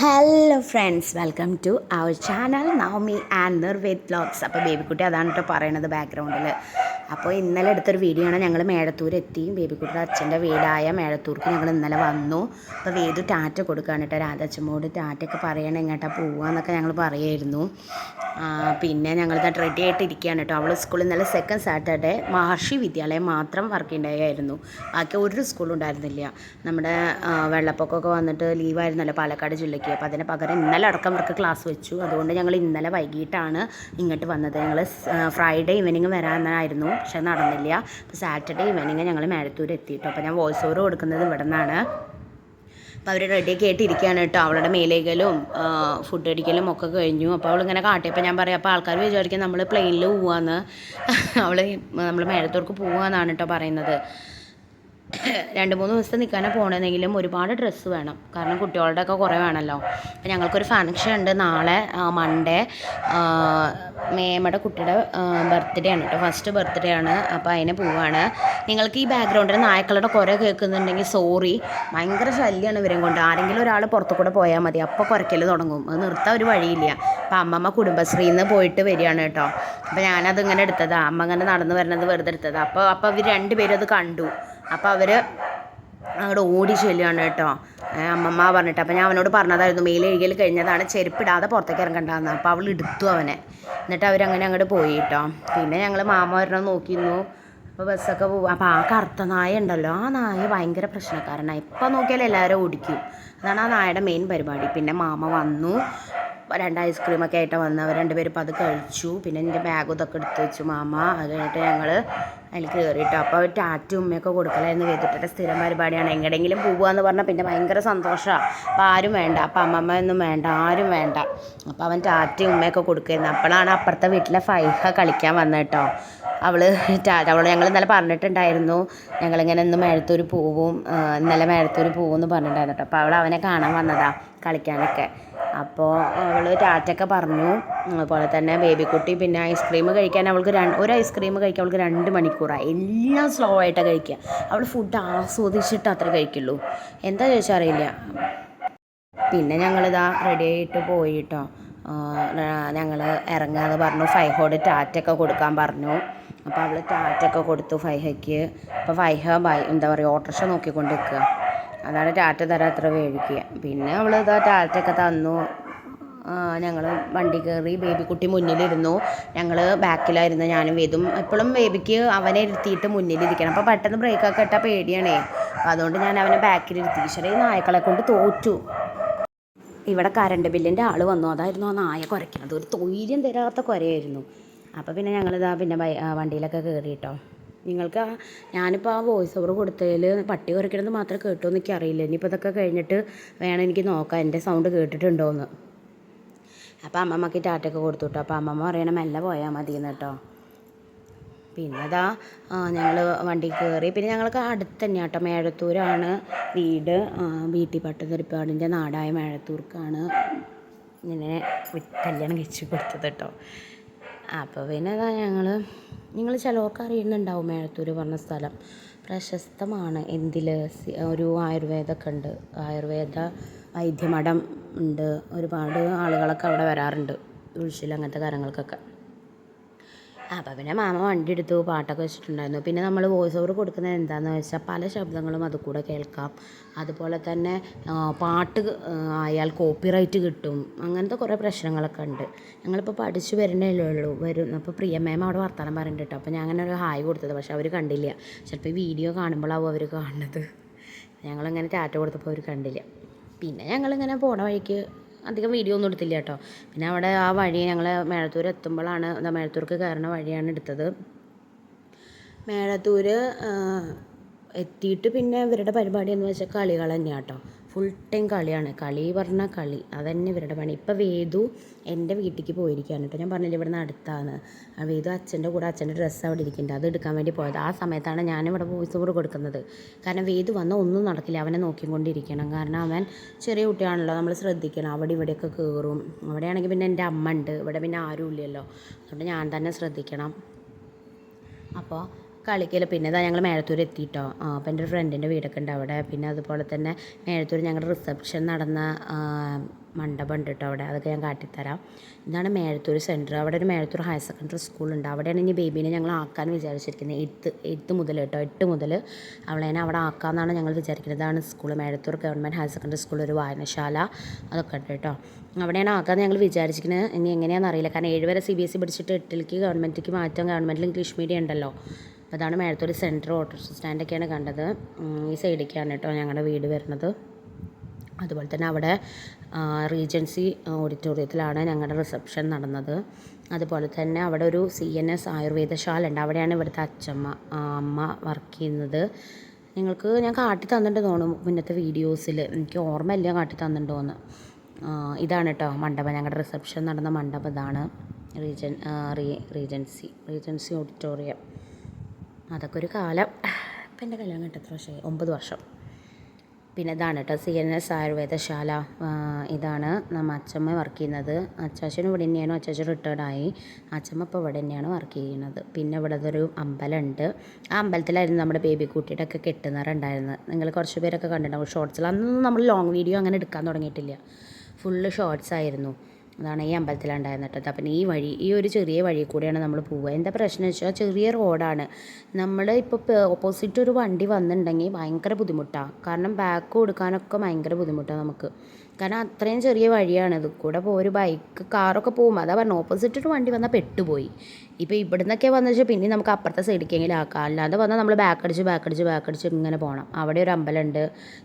Hello friends welcome to our channel Navami and Nirved vlogs അപ്പോൾ ബേബിക്കുട്ടി അതാണ് കേട്ടോ പറയണത് ബാക്ക്ഗ്രൗണ്ടിൽ അപ്പോൾ ഇന്നലെ എടുത്തൊരു വീഡിയോ ആണ് ഞങ്ങൾ മേടത്തൂർ എത്തി. ബേബിക്കുട്ടിയുടെ അച്ഛന്റെ വീടായ മേടത്തൂർക്ക് ഞങ്ങൾ ഇന്നലെ വന്നു. അപ്പോൾ വേദു ടാറ്റ കൊടുക്കുകയാണ് കേട്ടോ രാധച്ചമ്മോട് ടാറ്റയൊക്കെ പറയണം എങ്ങോട്ടാ പോവാന്നൊക്കെ ഞങ്ങൾ പറയായിരുന്നു. പിന്നെ ഞങ്ങൾ റെഡി ആയിട്ട് ഇരിക്കുകയാണ് കേട്ടോ അവൾ സ്കൂളിൽ ഇന്നലെ സെക്കൻഡ് സാറ്റർഡേ മഹർഷി വിദ്യാലയം മാത്രം വർക്ക് ഉണ്ടായിരുന്നു ബാക്കി ഒരു സ്കൂളും ഉണ്ടായിരുന്നില്ല. നമ്മുടെ വെള്ളപ്പൊക്കമൊക്കെ വന്നിട്ട് ലീവായിരുന്നല്ലോ പാലക്കാട് ജില്ലയ്ക്ക്. അപ്പോൾ അതിന് പകരം ഇന്നലെ അടക്കം ഇവർക്ക് ക്ലാസ് വെച്ചു. അതുകൊണ്ട് ഞങ്ങൾ ഇന്നലെ വൈകിട്ടാണ് ഇങ്ങോട്ട് വന്നത്. ഞങ്ങൾ ഫ്രൈഡേ ഈവനിങ് വരാനായിരുന്നു. പക്ഷെ നടന്നില്ല. അപ്പോൾ സാറ്റർഡേ ഈവനിങ് ഞങ്ങൾ മേഴത്തൂർ എത്തിയിട്ടു. അപ്പോൾ ഞാൻ വോയിസ് ഓവർ കൊടുക്കുന്നത് ഇവിടെ നിന്നാണ് അപ്പോൾ അവർ റെഡിയൊക്കെ ആയിട്ട് ഇരിക്കുകയാണ് കേട്ടോ അവളുടെ മേലേക്കലും ഫുഡ് അടിക്കലും ഒക്കെ കഴിഞ്ഞു. അപ്പോൾ അവളിങ്ങനെ കാട്ടിയപ്പോൾ ഞാൻ പറയാം അപ്പോൾ ആൾക്കാർ വിചാരിക്കും നമ്മൾ പ്ലെയിനിൽ പോവാന്ന്. അവൾ നമ്മൾ മേലത്തോർക്ക് പോവാന്നാണ് കേട്ടോ പറയുന്നത്. രണ്ട് മൂന്ന് ദിവസത്തെ നിൽക്കാനാണ് പോകണമെന്നെങ്കിലും ഒരുപാട് ഡ്രസ്സ് വേണം. കാരണം കുട്ടികളുടെ ഒക്കെ കുറേ വേണമല്ലോ അപ്പം ഞങ്ങൾക്കൊരു ഫങ്ഷൻ ഉണ്ട് നാളെ മൺഡേ മേമയുടെ കുട്ടിയുടെ ബർത്ത്ഡേ ആണ് കേട്ടോ ഫസ്റ്റ് ബർത്ത്ഡേ ആണ്. അപ്പോൾ അതിന് പോവാണ്. നിങ്ങൾക്ക് ഈ ബാക്ക്ഗ്രൗണ്ടിൽ നായക്കളുടെ കുറേ കേൾക്കുന്നുണ്ടെങ്കിൽ സോറി ഭയങ്കര ശല്യമാണ് ഇവരെയും കൊണ്ട്. ആരെങ്കിലും ഒരാൾ പുറത്തു കൂടെ പോയാൽ മതി. അപ്പോൾ കുറയ്ക്കൽ തുടങ്ങും. അത് നിർത്താൻ ഒരു വഴിയില്ല. അപ്പോൾ അമ്മമ്മ കുടുംബശ്രീയിൽ നിന്ന് പോയിട്ട് വരികയാണ് കേട്ടോ അപ്പോൾ ഞാനത് ഇങ്ങനെ എടുത്തതാണ് അമ്മ ഇങ്ങനെ നടന്നു വരുന്നത് വെറുതെ എടുത്തതാണ് അപ്പോൾ അപ്പോൾ ഇവർ രണ്ടുപേരും അത് കണ്ടു. അപ്പോൾ അവർ അങ്ങോട്ട് ഓടി ചെല്ലുകയാണ് കേട്ടോ. അമ്മമ്മ പറഞ്ഞിട്ട്. അപ്പോൾ ഞാൻ അവനോട് പറഞ്ഞതായിരുന്നു മേലെഴുകൽ കഴിഞ്ഞതാണ് ചെരുപ്പിടാതെ പുറത്തേക്ക് ഇറങ്ങണ്ടെന്ന്. അപ്പോൾ അവൾ എടുത്തു അവനെ. എന്നിട്ട് അവരങ്ങനെ അങ്ങോട്ട് പോയി കേട്ടോ. പിന്നെ ഞങ്ങൾ മാമ വരണം നോക്കിയിരുന്നു. അപ്പോൾ ബസ്സൊക്കെ പോകും അപ്പോൾ ആ കറുത്ത നായ ഉണ്ടല്ലോ. ആ നായ ഭയങ്കര പ്രശ്നക്കാരനാണ് ഇപ്പം നോക്കിയാൽ എല്ലാവരും ഓടിക്കും. അതാണ് ആ നായയുടെ മെയിൻ പരിപാടി. പിന്നെ മാമ വന്നു. രണ്ട് ഐസ്ക്രീമൊക്കെ ആയിട്ട് വന്ന് അവർ രണ്ടുപേരും ഇപ്പോൾ അത് കഴിച്ചു. പിന്നെ എന്റെ ബാഗും ഇതൊക്കെ എടുത്ത് വെച്ചു മാമ. അത് കഴിഞ്ഞിട്ട് ഞങ്ങൾ അതിൽ കയറിയിട്ടു അപ്പോൾ ടാറ്റും ഉമ്മയൊക്കെ കൊടുക്കലായിരുന്നു. വേദിട്ടിട്ട് സ്ഥിരം പരിപാടിയാണ്. എങ്ങടെങ്കിലും പോവുകയെന്ന് പറഞ്ഞാൽ പിന്നെ ഭയങ്കര സന്തോഷമാണ് അപ്പോൾ ആരും വേണ്ട. അപ്പോൾ അമ്മമ്മ ഒന്നും വേണ്ട. ആരും വേണ്ട. അപ്പോൾ അവൻ ടാറ്റയും ഉമ്മയൊക്കെ കൊടുക്കുമായിരുന്നു അപ്പോഴാണ് അപ്പുറത്തെ വീട്ടിലെ ഫൈഹ കളിക്കാൻ വന്നത് കേട്ടോ. അവൾ ടാറ്റ അവളോട് ഞങ്ങൾ ഇന്നലെ പറഞ്ഞിട്ടുണ്ടായിരുന്നു. ഞങ്ങളിങ്ങനെ ഇന്ന് മേഴത്തൂർ പോവും. ഇന്നലെ മേഴത്തൂർ പോവും എന്ന് പറഞ്ഞിട്ടുണ്ടായിരുന്നു കേട്ടോ. അപ്പോൾ അവൾ അവനെ കാണാൻ വന്നതാണ് കളിക്കാനൊക്കെ. അപ്പോൾ അവൾ ടാറ്റൊക്കെ പറഞ്ഞു. അതുപോലെ തന്നെ ബേബിക്കുട്ടി പിന്നെ ഐസ്ക്രീം കഴിക്കാൻ അവൾക്ക് രണ്ട് ഒരു ഐസ്ക്രീം കഴിക്കാൻ അവൾക്ക് രണ്ട് മണിക്കൂറായി. എല്ലാം സ്ലോ ആയിട്ടാണ് കഴിക്കുക. അവൾ ഫുഡ് ആസ്വദിച്ചിട്ട് അത്ര കഴിക്കുള്ളൂ. എന്താ ചോദിച്ചാൽ അറിയില്ല. പിന്നെ ഞങ്ങളിതാ റെഡി ആയിട്ട് പോയിട്ടോ. ഞങ്ങൾ ഇറങ്ങാന്ന് പറഞ്ഞു. ഫൈഹോട് ടാറ്റൊക്കെ കൊടുക്കാൻ പറഞ്ഞു. അപ്പോൾ അവൾ ടാറ്റൊക്കെ കൊടുത്തു ഫൈഹയ്ക്ക്. അപ്പോൾ ഫൈഹ ബൈ എന്താ പറയുക ഓട്ടോറിക്ഷ നോക്കിക്കൊണ്ട് നിൽക്കുക അതാണ് ടാറ്റ തരാൻ അത്ര വേവിക്കുക. പിന്നെ അവൾ ഇതാ ടാറ്റയൊക്കെ തന്നു. ഞങ്ങൾ വണ്ടി കയറി ബേബിക്കുട്ടി മുന്നിലിരുന്നു. ഞങ്ങൾ ബാക്കിലായിരുന്നു ഞാനും വേദും. എപ്പോഴും ബേബിക്ക് അവനെ ഇരുത്തിയിട്ട് മുന്നിലിരിക്കണം. അപ്പോൾ പെട്ടെന്ന് ബ്രേക്കൊക്കെ ഇട്ടാൽ പേടിയാണേ. അപ്പോൾ അതുകൊണ്ട് ഞാൻ അവനെ ബാക്കിലിരുത്തി. ചെറിയ നായക്കളെ കൊണ്ട് തോറ്റു. ഇവിടെ കറണ്ട് ബില്ലിന്റെ ആൾ വന്നു. അതായിരുന്നു ആ നായ കുറയ്ക്കുന്നത് ഒരു തൊയ്ര്യം തരാത്ത കുരയായിരുന്നു. അപ്പോൾ പിന്നെ ഞങ്ങളിതാ പിന്നെ വണ്ടിയിലൊക്കെ കയറി കേട്ടോ നിങ്ങൾക്ക് ആ ഞാനിപ്പോൾ ആ വോയിസ് ഓവർ കൊടുത്തതിൽ പട്ടി കുറയ്ക്കണമെന്ന് മാത്രമേ കേട്ടോ എന്ന് എനിക്ക് അറിയില്ല ഇനിയിപ്പോൾ ഇതൊക്കെ കഴിഞ്ഞിട്ട് വേണം എനിക്ക് നോക്കാം എന്റെ സൗണ്ട് കേട്ടിട്ടുണ്ടോ എന്ന് അപ്പോൾ അമ്മമ്മക്ക് ടാറ്റൊക്കെ കൊടുത്തു കേട്ടോ അപ്പോൾ അമ്മമ്മ പറയണം മെല്ലെ പോയാൽ മതി എന്ന് കേട്ടോ. പിന്നെ അതാ ഞങ്ങൾ വണ്ടി കയറി പിന്നെ ഞങ്ങൾക്ക് അടുത്ത് തന്നെ കേട്ടോ. മേഴത്തൂരാണ് വീട്. വീട്ടി പട്ടുതിരിപ്പാടിന്റെ നാടായ മേഴത്തൂർക്കാണ് ഇങ്ങനെ കല്യാണം കഴിച്ചു കൊടുത്തത് കേട്ടോ. അപ്പോൾ പിന്നെ അതാ ഞങ്ങൾ നിങ്ങൾ ചിലവൊക്കെ അറിയുന്നുണ്ടാവും മേഴത്തൂർ പറഞ്ഞ സ്ഥലം. പ്രശസ്തമാണ് എന്തിൽ ഒരു ആയുർവേദമൊക്കെ ഉണ്ട്. ആയുർവേദ വൈദ്യമഠം ഉണ്ട്. ഒരുപാട് ആളുകളൊക്കെ അവിടെ വരാറുണ്ട്. ഉഴിച്ചിൽ അങ്ങനത്തെ കാര്യങ്ങൾക്കൊക്കെ. അപ്പോൾ പിന്നെ മാമ വണ്ടി എടുത്തു പാട്ടൊക്കെ വെച്ചിട്ടുണ്ടായിരുന്നു. പിന്നെ നമ്മൾ വോയിസ് ഓവർ കൊടുക്കുന്നത് എന്താണെന്ന് വെച്ചാൽ പല ശബ്ദങ്ങളും അത് കൂടെ കേൾക്കാം. അതുപോലെ തന്നെ പാട്ട് ആയാൽ കോപ്പിറൈറ്റ് കിട്ടും. അങ്ങനത്തെ കുറേ പ്രശ്നങ്ങളൊക്കെ ഉണ്ട്. ഞങ്ങളിപ്പോൾ പഠിച്ചു വരുന്നേ ഉള്ളൂ. വരും. അപ്പോൾ പ്രിയ മാം അവിടെ വർത്തമാനം പറയുന്നുണ്ട് കേട്ടോ. അപ്പോൾ ഞാൻ അങ്ങനെ ഒരു ഹായ് കൊടുത്തത്. പക്ഷെ അവർ കണ്ടില്ല. ചിലപ്പോൾ വീഡിയോ കാണുമ്പോഴാവും അവർ കാണുന്നത്. ഞങ്ങളിങ്ങനെ ടാറ്റ കൊടുത്തപ്പോൾ അവർ കണ്ടില്ല. പിന്നെ ഞങ്ങളിങ്ങനെ പോണ വഴിക്ക് അധികം വീഡിയോ ഒന്നും എടുത്തില്ല കേട്ടോ. പിന്നെ അവിടെ ആ വഴി ഞങ്ങൾ മേഴത്തൂർ എത്തുമ്പോഴാണ് മേഴത്തൂർക്ക് കയറുന്ന വഴിയാണ് എടുത്തത്. മേഴത്തൂർ എത്തിയിട്ട് പിന്നെ ഇവരുടെ പരിപാടി എന്ന് വെച്ചാൽ കളികൾ തന്നെയാണ് കേട്ടോ. ഫുൾ ടൈം കളിയാണ്. കളി പറഞ്ഞാൽ കളി. അതന്നെ ഇവരുടെ പണി. ഇപ്പം വേദു എന്റെ വീട്ടിലേക്ക് പോയിരിക്കുകയാണ് കേട്ടോ. ഞാൻ പറഞ്ഞില്ല ഇവിടുന്ന് അടുത്താണ്. ആ വേദു അച്ഛന്റെ കൂടെ അച്ഛന്റെ ഡ്രസ്സ് അവിടെ ഇരിക്കുന്നുണ്ട്. അത് എടുക്കാൻ വേണ്ടി പോയത്. ആ സമയത്താണ് ഞാനിവിടെ വോയിസ് ഓവർ കൊടുക്കുന്നത്. കാരണം വേദു വന്ന ഒന്നും നടക്കില്ല. അവനെ നോക്കിക്കൊണ്ടിരിക്കണം. കാരണം അവൻ ചെറിയ കുട്ടിയാണല്ലോ. നമ്മൾ ശ്രദ്ധിക്കണം. അവിടെ ഇവിടെയൊക്കെ കയറും അവിടെയാണെങ്കിൽ പിന്നെ എന്റെ അമ്മ ഉണ്ട്. ഇവിടെ പിന്നെ ആരും ഇല്ലല്ലോ അതുകൊണ്ട് ഞാൻ തന്നെ ശ്രദ്ധിക്കണം. അപ്പോൾ കളിക്കൽ പിന്നെ ഞങ്ങൾ മേഴത്തൂർ എത്തിയിട്ടോ അപ്പം എന്റെ ഒരു ഫ്രണ്ടിന്റെ വീടൊക്കെ ഉണ്ട് അവിടെ. പിന്നെ അതുപോലെ തന്നെ മേഴത്തൂർ ഞങ്ങളുടെ റിസപ്ഷൻ നടന്ന മണ്ഡപം ഉണ്ട് കേട്ടോ അവിടെ. അതൊക്കെ ഞാൻ കാട്ടിത്തരാം. ഇതാണ് മേഴത്തൂർ സെന്റർ അവിടെ ഒരു മേഴത്തൂർ ഹയർ സെക്കൻഡറി സ്കൂളുണ്ട് അവിടെയാണ് ഇനി ബേബീനെ ഞങ്ങൾ ആക്കാൻ വിചാരിച്ചിരിക്കുന്നത് എയ്ത്ത് എയ്ത്ത് മുതൽ കേട്ടോ എട്ട് മുതൽ അവളെ അവിടെ ആക്കാമെന്നാണ് ഞങ്ങൾ വിചാരിക്കുന്നത്. ഇതാണ് school Mezhathur government higher secondary school ഒരു വായനശാല അതൊക്കെ ഉണ്ട് കേട്ടോ അവിടെയാണ് ആക്കാമെന്ന് ഞങ്ങൾ വിചാരിച്ചിരിക്കുന്നത് ഇനി എങ്ങനെയാണെന്ന് അറിയില്ല. കാരണം ഏഴ് വരെ സി ബി എസ് സി പഠിച്ചിട്ട് എട്ടിലേക്ക് ഗവൺമെന്റിലേക്ക് മാറ്റാൻ ഗവൺമെന്റിൽ ഇംഗ്ലീഷ് മീഡിയം ഉണ്ടല്ലോ. അപ്പോൾ അതാണ് മേഴത്തൂർ സെന്റർ ഓട്ടോ സ്റ്റാൻഡൊക്കെയാണ് കണ്ടത്. ഈ സൈഡിലേക്കാണ് കേട്ടോ ഞങ്ങളുടെ വീട് വരുന്നത്. അതുപോലെ തന്നെ അവിടെ റീജൻസി ഓഡിറ്റോറിയത്തിലാണ് ഞങ്ങളുടെ റിസപ്ഷൻ നടന്നത്. അതുപോലെ തന്നെ അവിടെ ഒരു സി എൻ എസ് ആയുർവേദശാല ഉണ്ട്. അവിടെയാണ് ഇവിടുത്തെ അച്ഛമ്മ അമ്മ വർക്ക് ചെയ്യുന്നത്. നിങ്ങൾക്ക് ഞാൻ കാട്ടി തന്നിട്ട് തോന്നും മുന്നത്തെ വീഡിയോസിൽ എനിക്ക് ഓർമ്മയില്ല കാട്ടി തന്നിട്ടുണ്ടോയെന്ന് ഇതാണ് കേട്ടോ മണ്ഡപം. ഞങ്ങളുടെ റിസപ്ഷൻ നടന്ന മണ്ഡപം ഇതാണ്. റീജൻ റീജൻസി റീജൻസി ഓഡിറ്റോറിയം അതൊക്കെ ഒരു കാലം. ഇപ്പം എന്റെ കല്യാണം കഴിഞ്ഞിട്ട് എത്ര വർഷമായി? ഒമ്പത് വർഷം. പിന്നെ ഇതാണ് കേട്ടോ സി എൻ എസ് ആയുർവേദശാല. ഇതാണ് നമ്മ അച്ഛമ്മ വർക്ക് ചെയ്യുന്നത്. അച്ചാച്ചനും ഇവിടെ തന്നെയാണ്. അച്ചാച്ചൻ റിട്ടയർഡായി അച്ചമ്മ ഇപ്പോൾ ഇവിടെ തന്നെയാണ് വർക്ക് ചെയ്യുന്നത്. പിന്നെ ഇവിടെ ഒരു അമ്പലമുണ്ട്. ആ അമ്പലത്തിലായിരുന്നു നമ്മുടെ ബേബി കുട്ടിയുടെ ഒക്കെ കെട്ടുന്നറുണ്ടായിരുന്നത് നിങ്ങൾ കുറച്ച് പേരൊക്കെ കണ്ടിട്ടുണ്ടാവും. ഷോർട്സിൽ അന്നൊന്നും നമ്മൾ ലോങ് വീഡിയോ അങ്ങനെ എടുക്കാൻ തുടങ്ങിയിട്ടില്ല. ഫുള്ള് ഷോർട്സ് ആയിരുന്നു. അതാണ് ഈ അമ്പലത്തിലുണ്ടായിരുന്നത് അപ്പം ഈ വഴി ഈ ഒരു ചെറിയ വഴി കൂടെയാണ് നമ്മൾ പോവുക. എന്താ പ്രശ്നം വെച്ചാൽ ചെറിയ റോഡാണ്. നമ്മൾ ഇപ്പോൾ ഓപ്പോസിറ്റ് ഒരു വണ്ടി വന്നിട്ടുണ്ടെങ്കിൽ ഭയങ്കര ബുദ്ധിമുട്ടാണ് കാരണം ബാക്ക് കൊടുക്കാനൊക്കെ ഭയങ്കര ബുദ്ധിമുട്ടാണ് നമുക്ക്. കാരണം അത്രയും ചെറിയ വഴിയാണ്. ഇത് കൂടെ ഇപ്പോൾ ഒരു ബൈക്ക് കാറൊക്കെ പോകും. അതാ പറഞ്ഞു ഓപ്പോസിറ്റ് വണ്ടി വന്നാൽ പെട്ടുപോയി. ഇപ്പോൾ ഇവിടെ നിന്നൊക്കെ വന്നു വെച്ചാൽ പിന്നെ നമുക്ക് അപ്പുറത്തെ സൈഡിലേക്കെങ്കിലും ആക്കാം. അല്ലാതെ വന്നാൽ നമ്മൾ ബാക്ക് അടിച്ച് ബാക്ക് അടിച്ച് ബാക്ക് അടിച്ച് ഇങ്ങനെ പോകണം അവിടെ ഒരു അമ്പലമുണ്ട്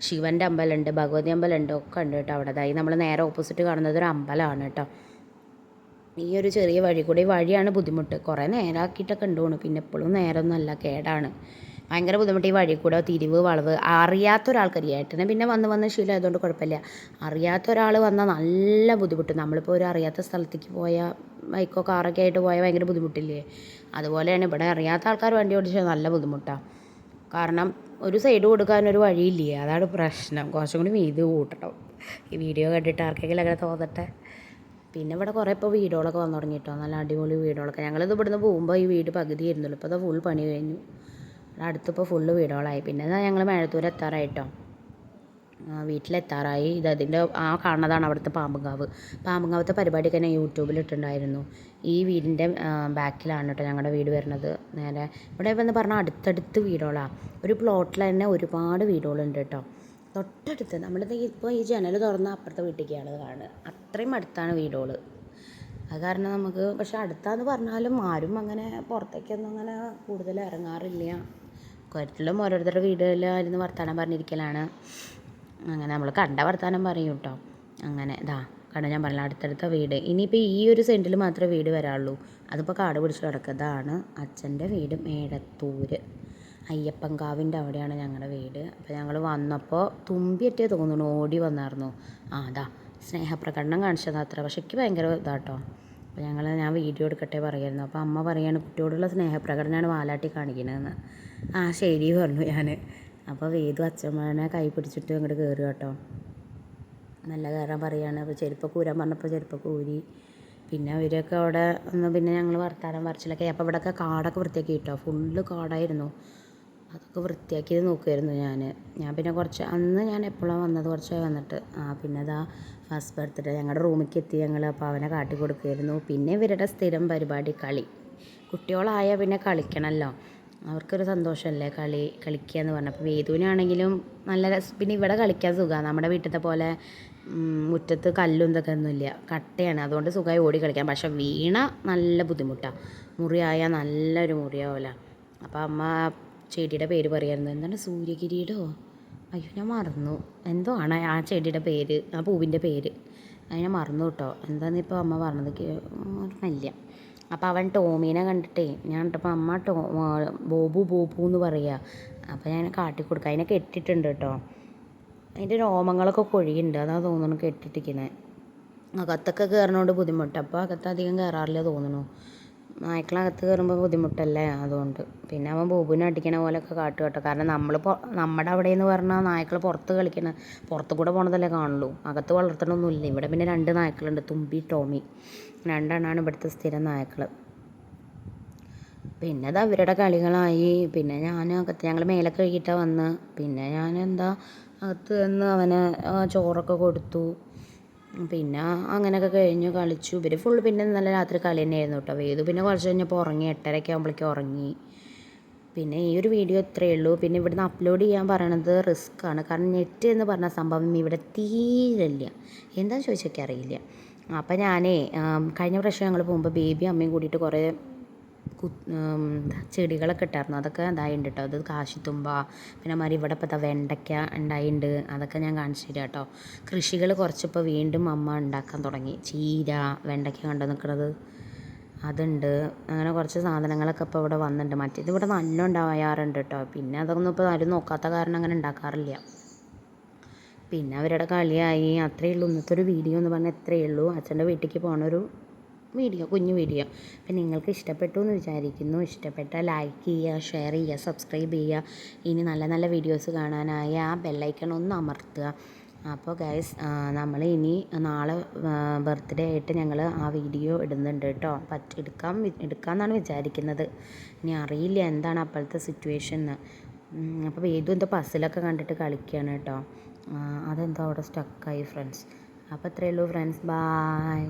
ശിവന്റെ അമ്പലമുണ്ട് ഭഗവതി അമ്പലമുണ്ട് ഒക്കെ ഉണ്ട് കേട്ടോ അവിടെ. അതായത് നമ്മൾ നേരെ ഓപ്പോസിറ്റ് കാണുന്നത് ഒരു അമ്പലമാണ് കേട്ടോ. ഈ ഒരു ചെറിയ വഴി കൂടി വഴിയാണ് ബുദ്ധിമുട്ട്. കുറേ നേരാക്കിയിട്ടൊക്കെ ഉണ്ടോണു പിന്നെ എപ്പോഴും നേരമൊന്നുമല്ല കേടാണ്. ഭയങ്കര ബുദ്ധിമുട്ട് ഈ വഴി കൂടെ തിരിവ് വളവ് അറിയാത്ത ഒരാൾക്കറി ഏട്ടനെ പിന്നെ വന്ന് വന്ന് ശീലമായതുകൊണ്ട് കുഴപ്പമില്ല. അറിയാത്ത ഒരാൾ വന്നാൽ നല്ല ബുദ്ധിമുട്ട്. നമ്മളിപ്പോൾ ഒരു അറിയാത്ത സ്ഥലത്തേക്ക് പോയ ബൈക്കോ കാറൊക്കെ ആയിട്ട് പോയാൽ ഭയങ്കര ബുദ്ധിമുട്ടില്ലേ? അതുപോലെയാണ് ഇവിടെ അറിയാത്ത ആൾക്കാർ വണ്ടി ഓടിച്ചാൽ നല്ല ബുദ്ധിമുട്ടാണ് കാരണം ഒരു സൈഡ് കൊടുക്കാൻ ഒരു വഴിയില്ലേ? അതാണ് പ്രശ്നം. കുറച്ചും കൂടി വീതി കൂട്ടണം. ഈ വീഡിയോ കണ്ടിട്ട് ആർക്കെങ്കിലും അങ്ങനെ തോന്നട്ടെ? പിന്നെ ഇവിടെ കുറേ ഇപ്പോൾ വീടുകളൊക്കെ വന്നു തുടങ്ങിയിട്ടോ നല്ല അടിപൊളി വീടുകളൊക്കെ. ഞങ്ങളിത് ഇവിടുന്ന് പോകുമ്പോൾ ഈ വീട് പകുതി ആയിരുന്നുള്ളൂ ഇപ്പോൾ അത് ഫുൾ പണി കഴിഞ്ഞു. അടുത്തിപ്പോൾ ഫുള്ള് വീടുകളായി. പിന്നെ ഞങ്ങൾ മേഴത്തൂർ എത്താറായിട്ടോ. വീട്ടിലെത്താറായി. ഇത് അതിന്റെ ആ കാണുന്നതാണ് അവിടുത്തെ പാമ്പുങ്കാവ്. പാമ്പുങ്കാവത്തെ പരിപാടിയൊക്കെ ഞാൻ യൂട്യൂബിൽ ഇട്ടിട്ടുണ്ടായിരുന്നു. ഈ വീടിന്റെ ബാക്കിലാണ് കേട്ടോ ഞങ്ങളുടെ വീട് വരുന്നത്. നേരെ ഇവിടെ എന്ന് പറഞ്ഞാൽ അടുത്തടുത്ത് വീടുകളാണ് ഒരു പ്ലോട്ടിൽ തന്നെ ഒരുപാട് വീടുകളുണ്ട് കേട്ടോ. തൊട്ടടുത്ത് നമ്മളിത് ഇപ്പോൾ ഈ ജനൽ തുറന്ന അപ്പുറത്തെ വീട്ടിലേക്കാണ് കാണുന്നത്. അത്രയും അടുത്താണ് വീടുകൾ അത് കാരണം നമുക്ക് പക്ഷെ അടുത്താന്ന് പറഞ്ഞാലും ആരും അങ്ങനെ പുറത്തേക്കൊന്നും അങ്ങനെ കൂടുതൽ ഇറങ്ങാറില്ല. കുരത്തിലും ഓരോരുത്തരുടെ വീടുകളിലായിരുന്നു വർത്തമാനം പറഞ്ഞിരിക്കലാണ്. അങ്ങനെ നമ്മൾ കണ്ട വർത്തമാനം പറയും കേട്ടോ അങ്ങനെ ഇതാ കണ്ട ഞാൻ പറഞ്ഞ അടുത്തടുത്ത വീട്. ഇനിയിപ്പോൾ ഈ ഒരു സെന്റിൽ മാത്രമേ വീട് വരാറുള്ളൂ അതിപ്പോൾ കാട് പിടിച്ച് കിടക്കുക ഇതാണ് അച്ഛന്റെ വീട് മേടത്തൂര്. അയ്യപ്പൻകാവിന്റെ അവിടെയാണ് ഞങ്ങളുടെ വീട്. അപ്പോൾ ഞങ്ങൾ വന്നപ്പോൾ തുമ്പിയറ്റേ തോന്നുന്നു. ഓടി വന്നായിരുന്നു. ആ അതാ സ്നേഹപ്രകടനം കാണിച്ചത് അത്ര. പക്ഷെ എനിക്ക് ഭയങ്കര ഇതാട്ടോ അപ്പോൾ ഞങ്ങൾ ഞാൻ വീഡിയോ എടുക്കട്ടെ പറയായിരുന്നു. അപ്പോൾ അമ്മ പറയാണ് കുട്ടിയോടുള്ള സ്നേഹപ്രകടനമാണ് വാലാട്ടി കാണിക്കണതെന്ന് ആ ശരി പറഞ്ഞു ഞാൻ അപ്പോൾ വേദു അച്ഛമ്മേനെ കൈ പിടിച്ചിട്ട് അങ്ങോട്ട് കയറി കേട്ടോ. നല്ല കയറാൻ പറയാണ്. അപ്പോൾ ചെരുപ്പൊക്കെ ഊരാൻ പറഞ്ഞപ്പോൾ ചെരുപ്പൊക്കെ ഊരി. പിന്നെ അവരൊക്കെ അവിടെ ഒന്ന് പിന്നെ ഞങ്ങൾ വർത്താനം വരച്ചിലൊക്കെ അപ്പോൾ ഇവിടെയൊക്കെ കാടൊക്കെ വൃത്തിയാക്കി കിട്ടോ ഫുള്ള് കാടായിരുന്നു. അതൊക്കെ വൃത്തിയാക്കി നോക്കുമായിരുന്നു ഞാൻ ഞാൻ പിന്നെ കുറച്ച് അന്ന് ഞാൻ എപ്പോഴാണ് വന്നത്? കുറച്ചായി വന്നിട്ട്. ആ പിന്നെ അതാ ഫസ്റ്റ് ബർത്ത്ഡേ. ഞങ്ങളുടെ റൂമിലേക്ക് എത്തി ഞങ്ങൾ അപ്പോൾ അവനെ കാട്ടി കൊടുക്കുമായിരുന്നു പിന്നെ ഇവരുടെ സ്ഥിരം പരിപാടി കളി. കുട്ടികളായാൽ പിന്നെ കളിക്കണമല്ലോ അവർക്കൊരു സന്തോഷമല്ലേ? കളി കളിക്കുക എന്ന് പറഞ്ഞാൽ അപ്പോൾ വേദുവിനാണെങ്കിലും നല്ല പിന്നെ ഇവിടെ കളിക്കാൻ സുഖമാണ് നമ്മുടെ വീട്ടിലത്തെ പോലെ മുറ്റത്ത് കല്ലും ഇതൊക്കെ ഒന്നുമില്ല കട്ടയാണ്. അതുകൊണ്ട് സുഖമായി ഓടി കളിക്കാം. പക്ഷെ വീണ നല്ല ബുദ്ധിമുട്ടാണ് മുറിയായാൽ നല്ലൊരു മുറിയാവില്ല അപ്പോൾ അമ്മ ചെടിയുടെ പേര് പറയായിരുന്നു. എന്താണ് സൂര്യകിരീടോ? അയ്യോ ഞാൻ മറന്നു. എന്തോ ആണ് ആ ചെടിയുടെ പേര് ആ പൂവിന്റെ പേര്. അത് ഞാൻ മറന്നു കേട്ടോ. എന്താണെന്ന് ഇപ്പോൾ അമ്മ പറഞ്ഞത് ഓർമ്മയില്ല അപ്പോൾ അവൻ ടോമീനെ കണ്ടിട്ടേ. ഞാൻ കണ്ടപ്പോൾ അമ്മ ടോ ബോബു ബോബു എന്ന് പറയുക അപ്പോൾ ഞാൻ കാട്ടി കൊടുക്കുക അതിനെ കെട്ടിയിട്ടുണ്ട് കേട്ടോ. അതിന്റെ രോമങ്ങളൊക്കെ കൊഴിയുണ്ട്. അതാ തോന്നുന്നു കെട്ടിട്ടിരിക്കുന്നത് അകത്തൊക്കെ കയറണോണ്ട് ബുദ്ധിമുട്ട്. അപ്പോൾ അകത്ത് അധികം കയറാറില്ല തോന്നുന്നു. നായ്ക്കളകത്ത് കയറുമ്പോൾ ബുദ്ധിമുട്ടല്ലേ അതുകൊണ്ട്. പിന്നെ അവൻ ബോബുവിനെ അടിക്കണ പോലെയൊക്കെ കാട്ടു കേട്ടോ. കാരണം നമ്മൾ നമ്മുടെ അവിടെ എന്ന് പറഞ്ഞാൽ നായ്ക്കൾ പുറത്ത് കളിക്കണ പുറത്ത് കൂടെ പോണതല്ലേ കാണുള്ളൂ. അകത്ത് വളർത്തണമൊന്നുമില്ല ഇവിടെ പിന്നെ രണ്ട് നായ്ക്കളുണ്ട്. തുമ്പി ടോമി. രണ്ടെണ്ണമാണ് ഇവിടുത്തെ സ്ഥിരം നായ്ക്കൾ പിന്നെ അത് അവരുടെ കളികളായി. പിന്നെ ഞാൻ അകത്ത് ഞങ്ങൾ മേലെ കഴുകിയിട്ടാണ് വന്ന്. പിന്നെ ഞാൻ എന്താ അകത്ത് നിന്ന് അവന് ചോറൊക്കെ കൊടുത്തു. പിന്നെ അങ്ങനെയൊക്കെ കഴിഞ്ഞു കളിച്ചു. ഇവർ ഫുൾ പിന്നെ നല്ല രാത്രി കളി തന്നെയായിരുന്നു കേട്ടോ. വേദു പിന്നെ കുറച്ച് കഴിഞ്ഞപ്പോൾ ഉറങ്ങി. എട്ടരയ്ക്ക് ആകുമ്പോഴേക്കും ഉറങ്ങി. പിന്നെ ഈ ഒരു വീഡിയോ ഇത്രയേ ഉള്ളൂ. പിന്നെ ഇവിടുന്ന് അപ്ലോഡ് ചെയ്യാൻ പറയണത് റിസ്ക് ആണ് കാരണം നെറ്റ് എന്ന് പറഞ്ഞ സംഭവം ഇവിടെ തീരില്ല എന്താണെന്ന് ചോദിച്ചൊക്കെ അറിയില്ല. അപ്പം ഞാനേ കഴിഞ്ഞ പ്രാവശ്യം ഞങ്ങൾ പോകുമ്പോൾ ബേബി അമ്മയും കൂടിയിട്ട് കുറേ ചെടികളൊക്കെ ഇട്ടായിരുന്നു. അതൊക്കെ ഇതായിട്ടുണ്ട് കേട്ടോ അത് കാശിത്തുമ്പ പിന്നെ മാതിരി ഇവിടെ ഇപ്പോൾ വെണ്ടയ്ക്ക ഉണ്ടായിട്ടുണ്ട് അതൊക്കെ ഞാൻ കാണിച്ചു തരാം കേട്ടോ കൃഷികൾ കുറച്ചിപ്പോൾ വീണ്ടും അമ്മ ഉണ്ടാക്കാൻ തുടങ്ങി. ചീര വെണ്ടയ്ക്ക കണ്ടു നിൽക്കുന്നത് അതുണ്ട്. അങ്ങനെ കുറച്ച് സാധനങ്ങളൊക്കെ ഇപ്പോൾ ഇവിടെ വന്നിട്ടുണ്ട് മറ്റേത് ഇവിടെ നല്ല ഉണ്ടാവാറുണ്ട് കേട്ടോ പിന്നെ അതൊന്നും ഇപ്പോൾ ആരും നോക്കാത്ത കാരണം അങ്ങനെ ഉണ്ടാക്കാറില്ല പിന്നെ അവരുടെ കളിയായി. അത്രയേ ഉള്ളൂ. ഇന്നത്തെ ഒരു വീഡിയോ എന്ന് പറഞ്ഞാൽ ഇത്രയേ ഉള്ളൂ. അച്ഛന്റെ വീട്ടിലേക്ക് പോണ ഒരു വീഡിയോ കുഞ്ഞു വീഡിയോ അപ്പം നിങ്ങൾക്ക് ഇഷ്ടപ്പെട്ടു എന്ന് വിചാരിക്കുന്നു. ഇഷ്ടപ്പെട്ടാൽ ലൈക്ക് ചെയ്യുക ഷെയർ ചെയ്യുക സബ്സ്ക്രൈബ് ചെയ്യുക. ഇനി നല്ല നല്ല വീഡിയോസ് കാണാനായി ആ ബെല്ലൈക്കൺ ഒന്ന് അമർത്തുക. അപ്പോൾ ഗൈസ് നമ്മൾ ഇനി നാളെ ബർത്ത്ഡേ ആയിട്ട് ഞങ്ങൾ ആ വീഡിയോ ഇടുന്നുണ്ട് കേട്ടോ. പറ്റ എടുക്കാം എടുക്കാമെന്നാണ് വിചാരിക്കുന്നത്. ഇനി അറിയില്ല എന്താണ് അപ്പോഴത്തെ സിറ്റുവേഷൻ എന്ന് അപ്പോൾ ഏതും എന്തോ പസിലൊക്കെ കണ്ടിട്ട് കളിക്കുകയാണ് കേട്ടോ. അതെന്തോ അവിടെ സ്റ്റക്കായി ഫ്രണ്ട്സ് അപ്പോൾ അത്രയേ ഉള്ളൂ ഫ്രണ്ട്സ് ബായ്